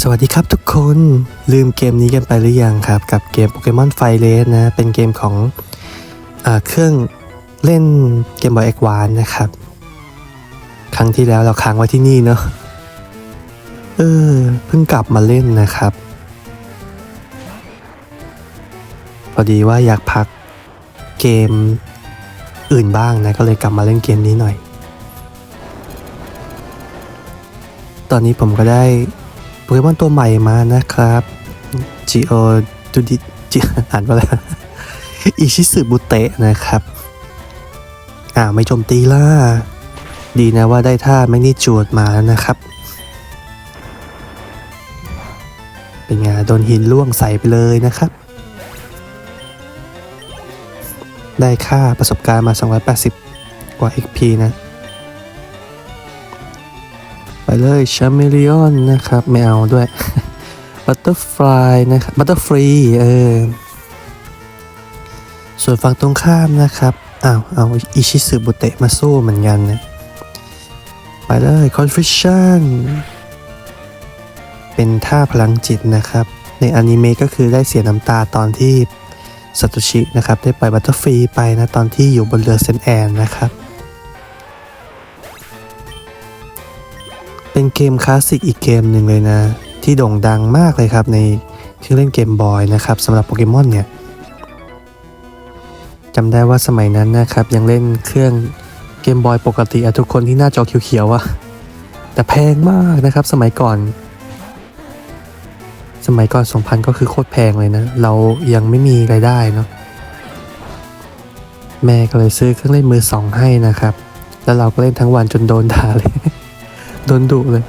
สวัสดีครับทุกคนลืมเกมนี้กันไปหรือยังครับ กับเกมโปเกมอนไฟเลสนะ เป็นเกมของอเครื่องเล่นเกมบอยแอควานนะครับ ครั้งที่แล้วเราค้างไว้ที่นี่เนาะเออเพิ่งกลับมาเล่นนะครับ พอดีว่าอยากพักเกมอื่นบ้างนะ ก็เลยกลับมาเล่นเกมนี้หน่อย ตอนนี้ผมก็ได้ โปเกมอนตัวใหม่มานะครับ Geo ดูดิจิอ่านว่าอะไรอิชิสึบุเตะนะครับ อ่าไม่โจมตีล่ะดีนะว่าได้ท่าแมกนิจูดมาแล้วนะครับ เป็นไงโดนหินล่วงใส่ไปเลยนะครับ ได้ค่าประสบการณ์มา 280 กว่า XP นะ เลยชาเมเลออนนะครับ ไม่เอาด้วยบัตเตอร์ฟลายนะครับบัตเตอร์ฟรีเออส่วนฝั่งตรงข้ามนะครับอ้าวเอาอิชิสึบุเตะมาสู้เหมือนกันนะไปเลยคอนฟิชชั่นเป็นท่าพลังจิตนะครับ ในอนิเมะก็คือได้เสียน้ำตาตอนที่ซาโตชินะครับ ได้ปล่อยบัตเตอร์ฟรีไปนะ ตอนที่อยู่บนเรือเซนแอนนะครับ เป็นเกมคลาสสิกอีกเกมหนึ่งเลยนะ ที่โด่งดังมากเลยครับในเครื่องเล่นเกมบอยนะครับสำหรับโปเกมอนเนี่ยจำได้ว่าสมัยนั้นนะครับ ยังเล่นเครื่องเกมบอยปกติอะทุกคนที่หน้าจอเขียวๆอะแต่แพงมากนะครับสมัยก่อน สมัยก่อน 2,000 ก็คือโคตรแพงเลยนะ เรายังไม่มีรายได้เนาะแม่ก็เลยซื้อเครื่องเล่นมือสองให้นะครับ แล้วเราก็เล่นทั้งวันจนโดนด่าเลย โดนดุเลย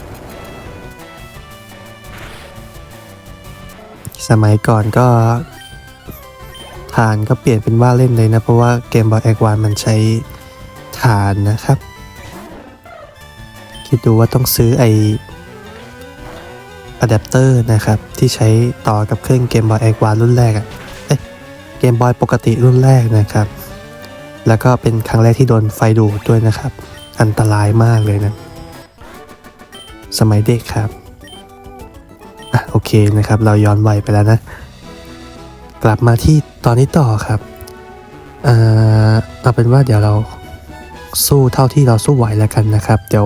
สมัยก่อนก็ฐานก็เปลี่ยนเป็นว่าเล่นเลยนะ เพราะว่าเกมบอยแอควานมันใช้ฐานนะครับ คิดดูว่าต้องซื้อไออะแดปเตอร์นะครับ ที่ใช้ต่อกับเครื่องเกมบอยแอควานรุ่นแรกอะเอ้ยเกมบอยปกติรุ่นแรกนะครับ แล้วก็เป็นครั้งแรกที่โดนไฟดูดด้วยนะครับ อันตรายมากเลยนะ สมัยเด็กครับอะโอเคนะครับ เราย้อนวัยไปแล้วนะ กลับมาที่ตอนนี้ต่อครับเอ่อเอาเป็นว่าเดี๋ยวเราสู้เท่าที่เราสู้ไหวแล้วกันนะครับ เดี๋ยว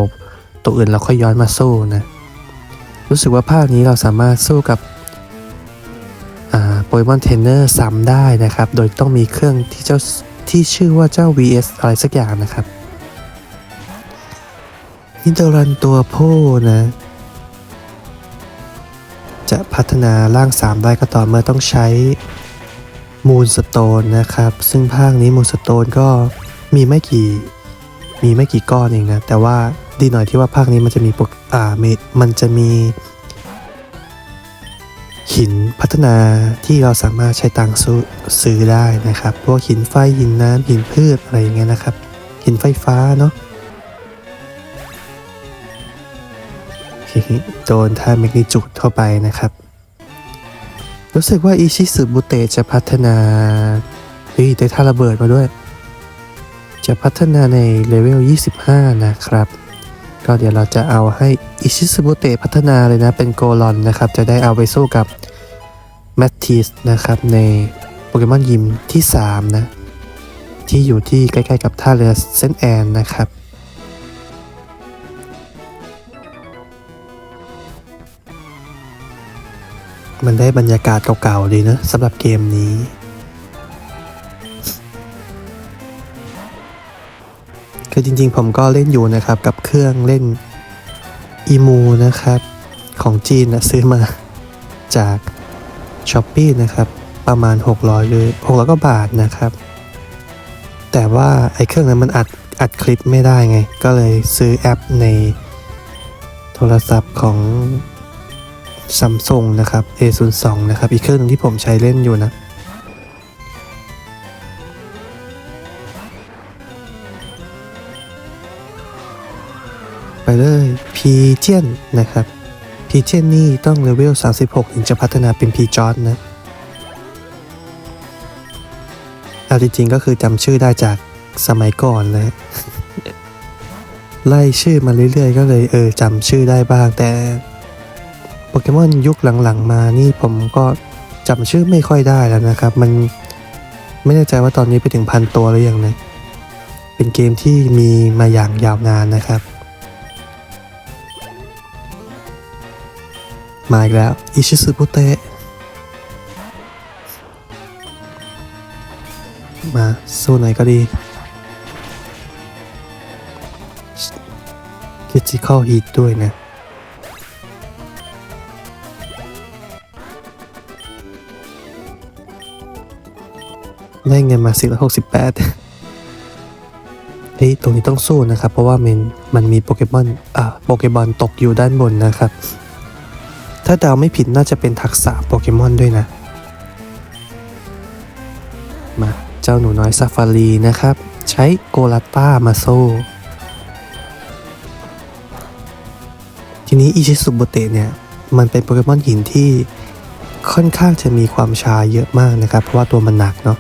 ตัวอื่นเราค่อยย้อนมาสู้นะรู้สึกว่าภาคนี้เราสามารถสู้กับโปเกมอนเทนเนอร์ซ้ำได้นะครับ โดยต้องมีเครื่องที่เจ้าที่ชื่อว่าเจ้า VS อะไรสักอย่างนะครับ นิโดรันตัวผู้นะ จะพัฒนาร่าง3ได้ก็ต่อเมื่อต้องใช้มูลสโตนนะครับ ซึ่งภาคนี้มูลสโตนก็มีไม่กี่มีไม่กี่ก้อนเองนะ แต่ว่าดีหน่อยที่ว่าภาคนี้มันจะมีปกอ่ามมันจะมี หินพัฒนาที่เราสามารถใช้ตังซื้อซื้อได้นะครับ พวกหินไฟหินน้ำหินพืชอะไรอย่างเงี้ยนะครับ หินไฟฟ้าเนาะ โดนท่าเมกนิจูดเข้าไปนะครับ รู้สึกว่าอิชิสึบุเตจะพัฒนาเฮ้ยได้ท่าระเบิดมาด้วย จะพัฒนาในเลเวล 25 นะครับ ก็เดี๋ยวเราจะเอาให้อิชิสึบุเตพัฒนาเลยนะ เป็นโกลอนนะครับ จะได้เอาไปสู้กับแมททิสนะครับ ในโปเกมอนยิมที่ 3 นะ ที่อยู่ที่ใกล้ ๆ กับท่าเรือเซนแอนนะครับ มันได้บรรยากาศเก่าๆดีนะสำหรับเกมนี้คือจริงๆผมก็เล่นอยู่นะครับกับเครื่องเล่นอีมูนะครับ ของจีนนะซื้อมาจากช้อปปีนะครับ ประมาณ 600หรือ600ก็บาทนะครับ แต่ว่าไอ้เครื่องนั้นมันอัดอัดคลิปไม่ได้ไง ก็เลยซื้อแอปในโทรศัพท์ของ ซัมซุงนะครับ A02 นะครับ อีกเครื่องหนึงที่ผมใช้เล่นอยู่นะไปเลยพีเจียนนะครับพีเจียนนี่ต้องเลเวล 36 ถึงจะพัฒนาเป็นพีจอร์นะเอาจริงๆก็คือจำชื่อได้จากสมัยก่อนนะไล่ชื่อมาเรื่อยๆ ก็เลยเออจำชื่อได้บ้างแต่ โปเกมอนยุคหลังๆ มานี่ผมก็จำชื่อไม่ค่อยได้แล้วนะครับ มันไม่แน่ใจว่าตอนนี้ไปถึงพันตัวหรือยังนะ เป็นเกมที่มีมาอย่างยาวนานนะครับ มาอีกแล้ว อิชิซึบุเตะมาสู้หนก็ดีคิจิคอลฮีทด้วยนะ ได้เงินมา468เฮ้ยตรงนี้ต้องสู้นะครับ เพราะว่ามันมันมีโปเกมอนอ่าโปเกมอนตกอยู่ด้านบนนะครับ ถ้าเดาไม่ผิดน่าจะเป็นทักษะโปเกมอนด้วยนะ มาเจ้าหนูน้อยซาฟารีนะครับ ใช้โกลาต้ามาโซ่ทีนี้อิชิสุบุเตะเนี่ย มันเป็นโปเกมอนหินที่ค่อนข้างจะมีความช้าเยอะมากนะครับ เพราะว่าตัวมันหนักเนาะ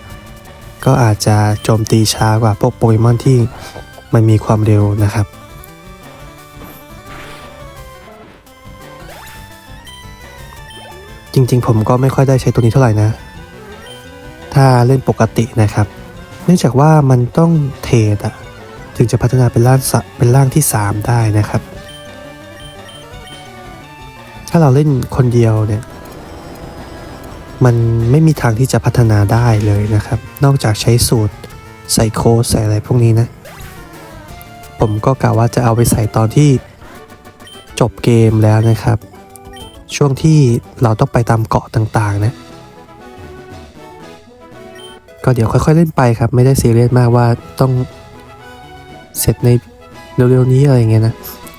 ก็อาจจะโจมตีช้ากว่าพวกโปเกมอนที่มันมีความเร็วนะครับ จริงๆ ผมก็ไม่ค่อยได้ใช้ตัวนี้เท่าไหร่นะ ถ้าเล่นปกตินะครับ เนื่องจากว่ามันต้องเทรดอะถึงจะพัฒนาเป็นร่างสเป็นร่างที่ 3 ได้นะครับ ถ้าเราเล่นคนเดียวเนี่ย มันไม่มีทางที่จะพัฒนาได้เลยนะครับ นอกจากใช้สูตรใส่โค้ดใส่อะไรพวกนี้นะ ผมก็กะว่าจะเอาไปใส่ตอนที่จบเกมแล้วนะครับ ช่วงที่เราต้องไปตามเกาะต่างๆนะก็เดี๋ยวค่อยๆเล่นไปครับ ไม่ได้ซีเรียสมากว่าต้องเสร็จในเร็วๆนี้อะไรเงี้ยนะ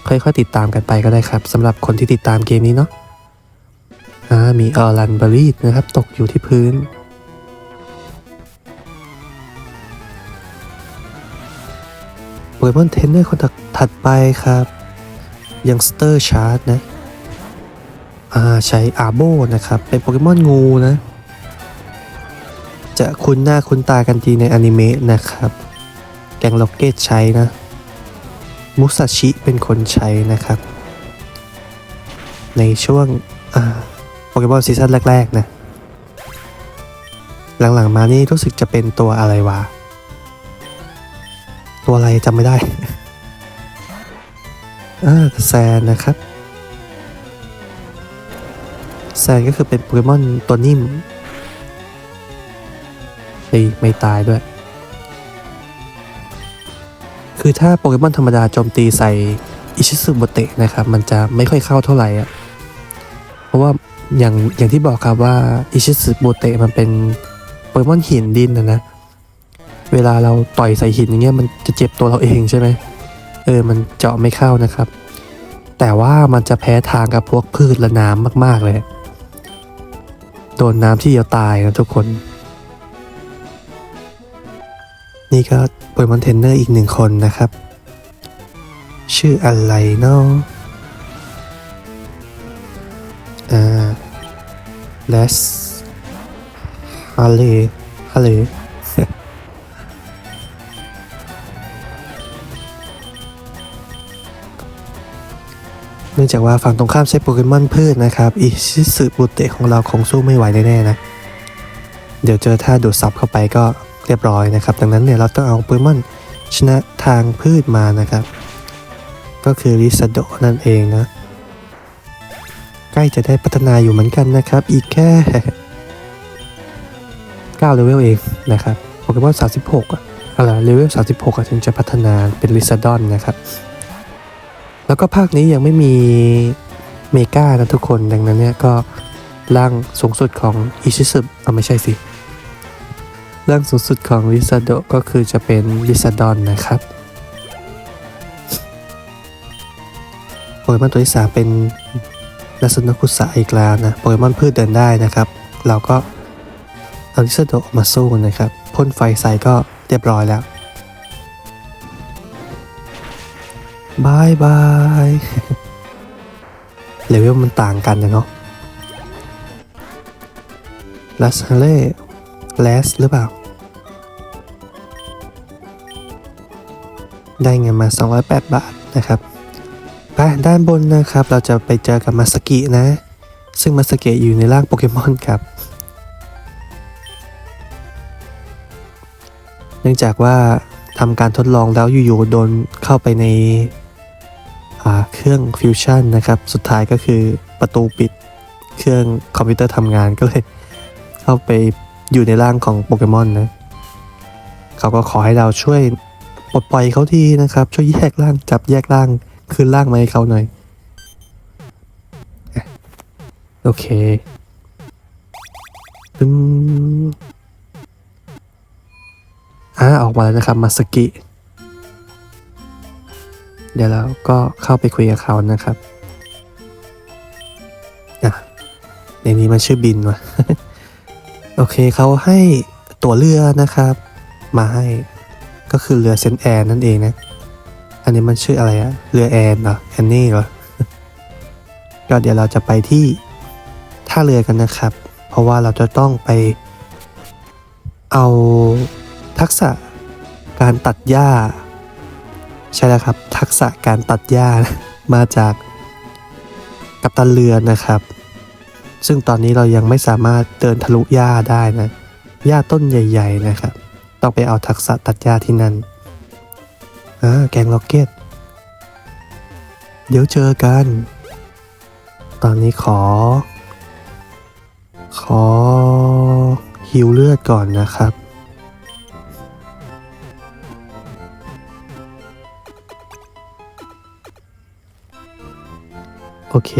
ค่อยๆติดตามกันไปก็ได้ครับสำหรับคนที่ติดตามเกมนี้เนาะ อ่ามีออรันบารีดนะครับ ตกอยู่ที่พื้น โปเกมอนเทนเนอร์คนถัดไปครับยังสเตอร์ชาร์ดนะ อ่า ใช้อาโบนะครับ เป็นโปเกมอนงูนะ จะคุ้นหน้าคุ้นตากันดีในอนิเมะนะครับ แกงล็อกเก็ตใช้นะ มุซาชิเป็นคนใช้นะครับ ในช่วง อ่า โปเกมอนซีซั่นแรก ๆ นะ หลัง ๆ มานี่รู้สึกจะเป็นตัวอะไรวะ ตัวอะไรจำไม่ได้ เอ่าแซนนะครับ แซนก็คือเป็นโปเกมอนตัวนิ่มเฮ้ยไม่ตายด้วย คือถ้าโปเกมอนธรรมดาโจมตีใส่อิชิสึโบเตะนะครับ มันจะไม่ค่อยเข้าเท่าไหร่อะเพราะว่า อย่างอย่างที่บอกครับว่าอิชิสึโบเตะมันเป็นโปเกมอนหินดินนะนะ เวลาเราต่อยใส่หินอย่างเงี้ยมันจะเจ็บตัวเราเองใช่ไหมเออมันเจาะไม่เข้านะครับ แต่ว่ามันจะแพ้ทางกับพวกพืชและน้ำมากๆเลย โดนน้ำที่เดียวตายนะทุกคน นี่ก็โปเกมอนเทรนเนอร์อีกหนึ่งคนนะครับ ชื่ออะไรเนาะ เลสฮาเลฮาเลเนื่องจากว่าฝั่งตรงข้ามใช้โปเกมอนพืชนะครับ อิชิสึบุเตะของเราคงสู้ไม่ไหวแน่ๆนะ เดี๋ยวเจอท่าดูดซับเข้าไปก็เรียบร้อยนะครับ ดังนั้นเนี่ยเราต้องเอาโปเกมอนชนะทางพืชมานะครับ ก็คือริซาโดนั่นเองนะ ใกล้จะได้พัฒนาอยู่เหมือนกันนะครับ อีกแค่9เลเวลเองนะครับโปเกมอน36อะอะไรเลเวล36ถึงจะพัฒนาเป็นลิซาดอนนะครับ แล้วก็ภาคนี้ยังไม่มีเมกานะทุกคนดังนั้นเนี่ยก็ร่างสูงสุดของอิชิสึเอาไม่ใช่สิร่างสูงสุดของลิซาโดก็คือจะเป็นลิซาดอนนะครับโปเกมอนตัวที่สามเป็น นัสโนคุสะอีกแล้วนะโปเกมอนพืชเดินได้นะครับ เราก็เอาลิซาโดมาสู้นะครับพ่นไฟใส่ก็เรียบร้อยแล้วบายบายเลเวลมันต่างกันนะเนาะลัสเล่แลสหรือเปล่า ได้เงินมา 208 บาทนะครับ ด้านบนนะครับ เราจะไปเจอกับมาสกินะ ซึ่งมาสเกะอยู่ในร่างโปเกมอนครับ เนื่องจากว่าทำการทดลองแล้วอยู่ๆโดนเข้าไปในเครื่องฟิวชั่นนะครับ สุดท้ายก็คือประตูปิดเครื่องคอมพิวเตอร์ทำงานก็เลย เข้าไปอยู่ในร่างของโปเกมอนนะ เขาก็ขอให้เราช่วยปลดปล่อยเขาทีนะครับ ช่วยแยกร่างจับแยกร่าง คืนร่างมาให้เขาหน่อย โอเคตึ้งอ่าออกมาแล้วนะครับมาสกิ เดี๋ยวเราก็เข้าไปคุยกับเขานะครับอะในนี้มันชื่อบินวะโอเคเขาให้ตั๋วเรือนะครับ มาให้ก็คือเรือเซนแอนนั่นเองนะ อันนี้มันชื่ออะไรอะเรือแอนเหรอแอนนี่เหรอก็เดี๋ยวเราจะไปที่ท่าเรือกันนะครับ เพราะว่าเราจะต้องไป เอาทักษะการตัดหญ้า ใช่แล้วครับ ทักษะการตัดหญ้ามาจากกัปตันเรือนะครับ ซึ่งตอนนี้เรายังไม่สามารถเดินทะลุหญ้าได้นะหญ้าต้นใหญ่ ๆ นะครับ ต้องไปเอาทักษะตัดหญ้าที่นั่น อ่าแกงล็อกเก็ต เดี๋ยวเจอกัน ตอนนี้ขอ ขอฮิวเลือดก่อนนะครับ โอเค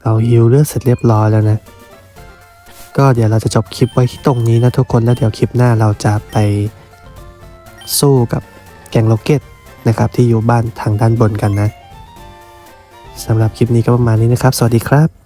เราฮิวเลือดเสร็จเรียบร้อยแล้วนะ ก็เดี๋ยวเราจะจบคลิปไว้ที่ตรงนี้นะทุกคนแล้วเดี๋ยวคลิปหน้าเราจะไปสู้กับแกงโลเก็ตนะครับที่อยู่บ้านทางด้านบนกันนะสำหรับคลิปนี้ก็ประมาณนี้นะครับ สวัสดีครับ